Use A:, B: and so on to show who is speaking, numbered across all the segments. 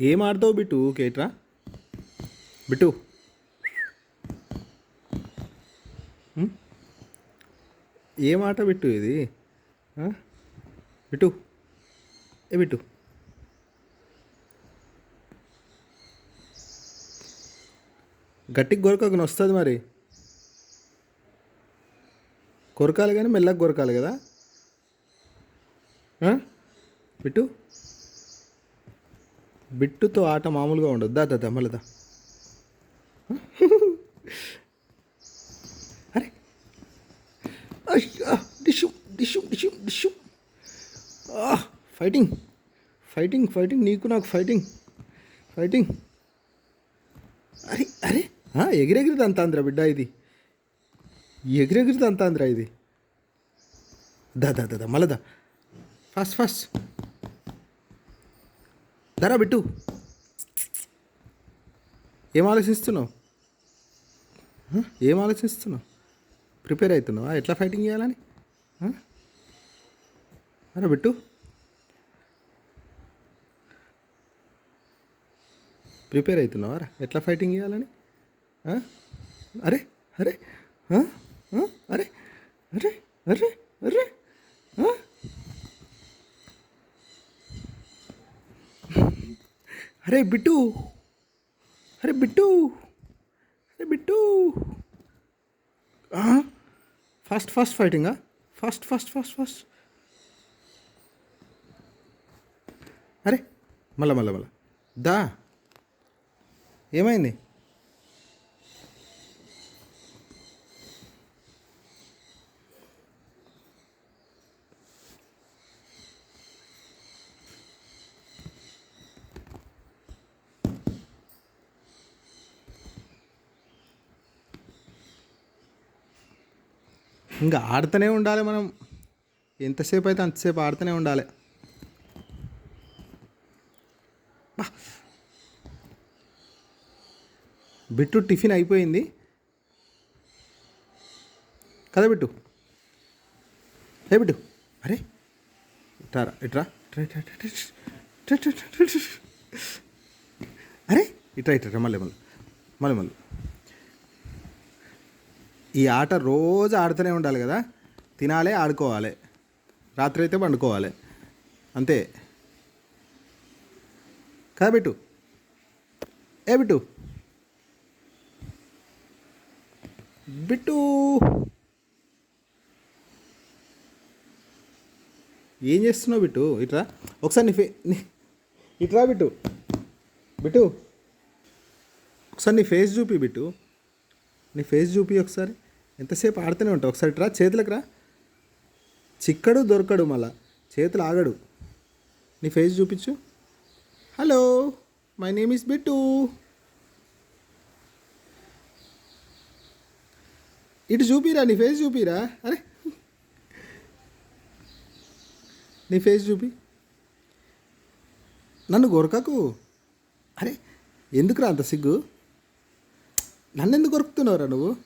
A: ఏం ఆడతావు bit కేట్రా? Bit. ఏం ఆట బిట్టు ఇది? బిట్టు. ఏ బిట్టు? గట్టికి కొరకకు వస్తుంది మరి. కొరకాలి కానీ మెల్లగా కొరకాలి కదా? బిట్టు. బిట్టుతో ఆట మామూలుగా ఉండదు. దా దా దా అరే. డిషు డిషు డిషు డిషు. ఫైటింగ్ ఫైటింగ్ ఫైటింగ్ నీకు నాకు ఫైటింగ్ ఫైటింగ్. అరే అరే ఎగిరెగిరిది అంత ఆంధ్ర బిడ్డ ఇది. ఎగిరెగిరిది అంత ఆంధ్ర ఇది. దా దా దా దా. Fast fast. దరా బిట్టు. ఏం ఆలోచిస్తున్నావు? ఏం ఆలోచిస్తున్నావు? ప్రిపేర్ అవుతున్నావా? ఎట్లా ఫైటింగ్ చేయాలని? అరే బిట్టు. ప్రిపేర్ అవుతున్నావా? రా. ఎట్లా ఫైటింగ్ చేయాలని? అరే అరే అరే అరే అరే అరే అరే బిట్టు. అరే బిట్టు. అరే Bittu. First first ఫైటింగా? First first first first. అరే మళ్ళా మళ్ళా మళ్ళా. దా. ఏమైంది? ఇంకా ఆడుతూనే ఉండాలి మనం. ఎంతసేపు అయితే అంతసేపు ఆడుతూనే ఉండాలి. బిట్టు టిఫిన్ అయిపోయింది. కదా బిట్టు. ఏ బిట్టు. అరే. ఇట్రా. ఇట్రా అరే. ఇట్రా ఇట్రా. మళ్ళీ మళ్ళీ. మళ్ళీ మళ్ళీ. ఈ ఆట రోజు ఆడుతూనే ఉండాలి కదా. తినాలి ఆడుకోవాలి. రాత్రి అయితే పండుకోవాలి. అంతే. కదా బిట్టు? ఏ బిట్టు? బిట్టు. ఏం చేస్తున్నావు బిట్టు? ఇట్రా. ఒకసారి నీ ఫే ఇట్రా బిట్టు. బిట్టు. ఒకసారి నీ ఫేస్ చూపి బిట్టు. నీ ఫేస్ చూపి ఒకసారి. ఎంతసేపు ఆడుతూనే ఉంటావు? ఒకసారి రా చేతులకు రా. చిక్కడు దొరకడు మళ్ళా. చేతులు ఆగడు. నీ ఫేస్ చూపించు. Hello my name is Bittu. ఇటు చూపిరా నీ ఫేస్ చూపిరా? అరే. నీ ఫేస్ చూపి. నన్ను గొరకకు? అరే ఎందుకురా అంత సిగ్గు? నన్ను ఎందుకు కొరుకుతున్నావురా నువ్వు?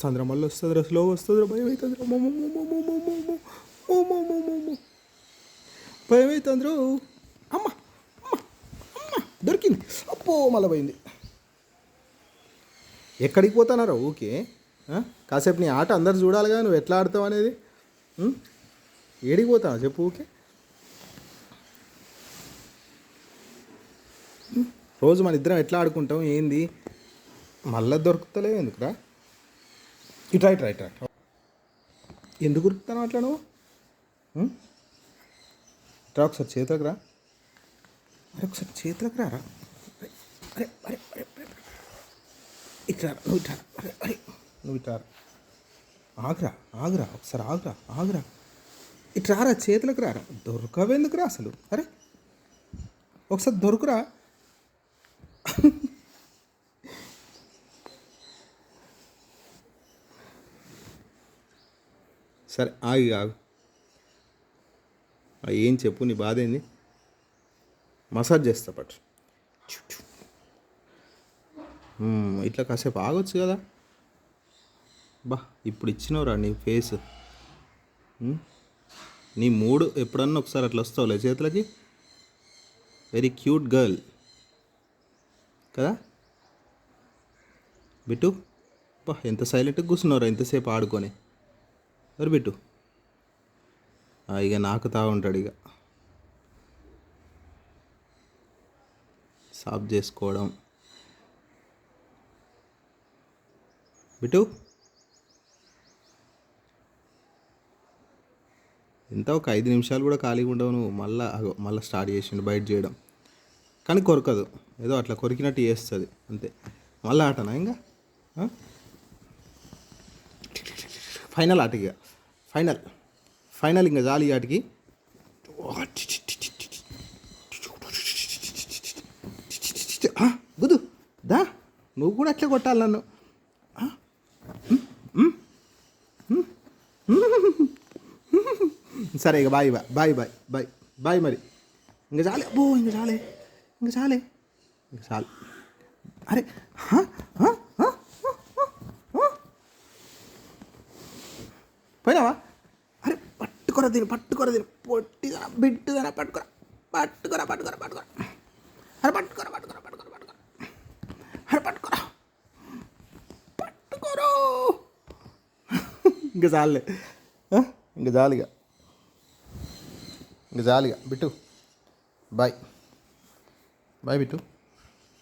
A: వస్తుందిరా మళ్ళీ వస్తుందిరా స్లో వస్తుందిరా భయం అవుతుందిరా భయం అవుతుందిరా అమ్మ దొరికింది అప్పో మళ్ళీ పోయింది ఎక్కడికి పోతానారా ఓకే కాసేపు నీ ఆట అందరు చూడాలిగా నువ్వు ఎట్లా ఆడతావు అనేది ఏడికి పోతావు చెప్పు ఓకే రోజు మన ఇద్దరం ఎట్లా ఆడుకుంటాం ఏంది మళ్ళీ దొరుకుతలేవు ఎందుకురా ఇటు రైట్ రైట్ రైట్. ఎందుకు ఉరుకుతాను అట్లా నువ్వు రా ఇట్రా ఒకసారి చేతులకు రా. అరే ఒకసారి చేతులకు రా రా. అరే అరే అరే ఇట్లా నువ్వు ఇట్లా అరే అరే. నువ్వు ఇట్లా ఆగ్రా ఆగ్రా ఒకసారి ఆగ్రా ఆగ్రా. ఇట్రా రా చేతులకు రారా దొరకవెందుకురా అసలు? అరే ఒకసారి దొరుకురా. సరే ఆగి ఆగు. ఏం చెప్పు నీ బాధ ఏంది? మసాజ్ చేస్తా పట్టు. ఇట్లా కాసేపు ఆగొచ్చు కదా. బా ఇప్పుడు ఇచ్చినవరా నీ ఫేస్. నీ మూడు ఎప్పుడన్నా ఒకసారి అట్లా వస్తావులే చేతులకి? వెరీ క్యూట్ గర్ల్ కదా? బిట్టు బా ఎంత సైలెంట్గా కూర్చున్నారా ఎంతసేపు ఆడుకొని. మరి బిట్టు ఇక నాకు తా ఉంటాడు ఇక. సాఫ్ చేసుకోవడం. బిట్టు. ఎంత ఒక ఐదు నిమిషాలు కూడా ఖాళీగా ఉండవు నువ్వు. మళ్ళా మళ్ళీ స్టార్ట్ చేసిండు బయట చేయడం. కానీ కొరకదు. ఏదో అట్లా కొరికినట్టు చేస్తుంది. అంతే. మళ్ళీ ఆటనా ఇంకా? ఫైనల్ ఆట ఇక ఫైనల్. ఫైనల్ ఇంకా జాలి ఆటకి. గుదు దా. నువ్వు కూడా అట్లా కొట్టాలి నన్ను. సరే ఇక bye bye bye bye bye bye మరి. ఇంకా చాలే అబ్బో ఇంకా చాలే ఇంకా చాలే ఇంకా చాలు అరే పోయినావా? అరే పట్టుకొర తిను పట్టుకొర తిను పొట్టిదన బిట్టుదన పట్టుకొర. పట్టుకొర పట్టుకొర పట్టుకొర. అరే పట్టుకొర పట్టుకోరా పట్టుకొర పట్టుకొర. అరే పట్టుకోరా. పట్టుకొర. ఇంకా చాలే. ఇంకా జాలిగా ఇంకా. జాలిగా బిట్టు. బాయ్. Bye bit.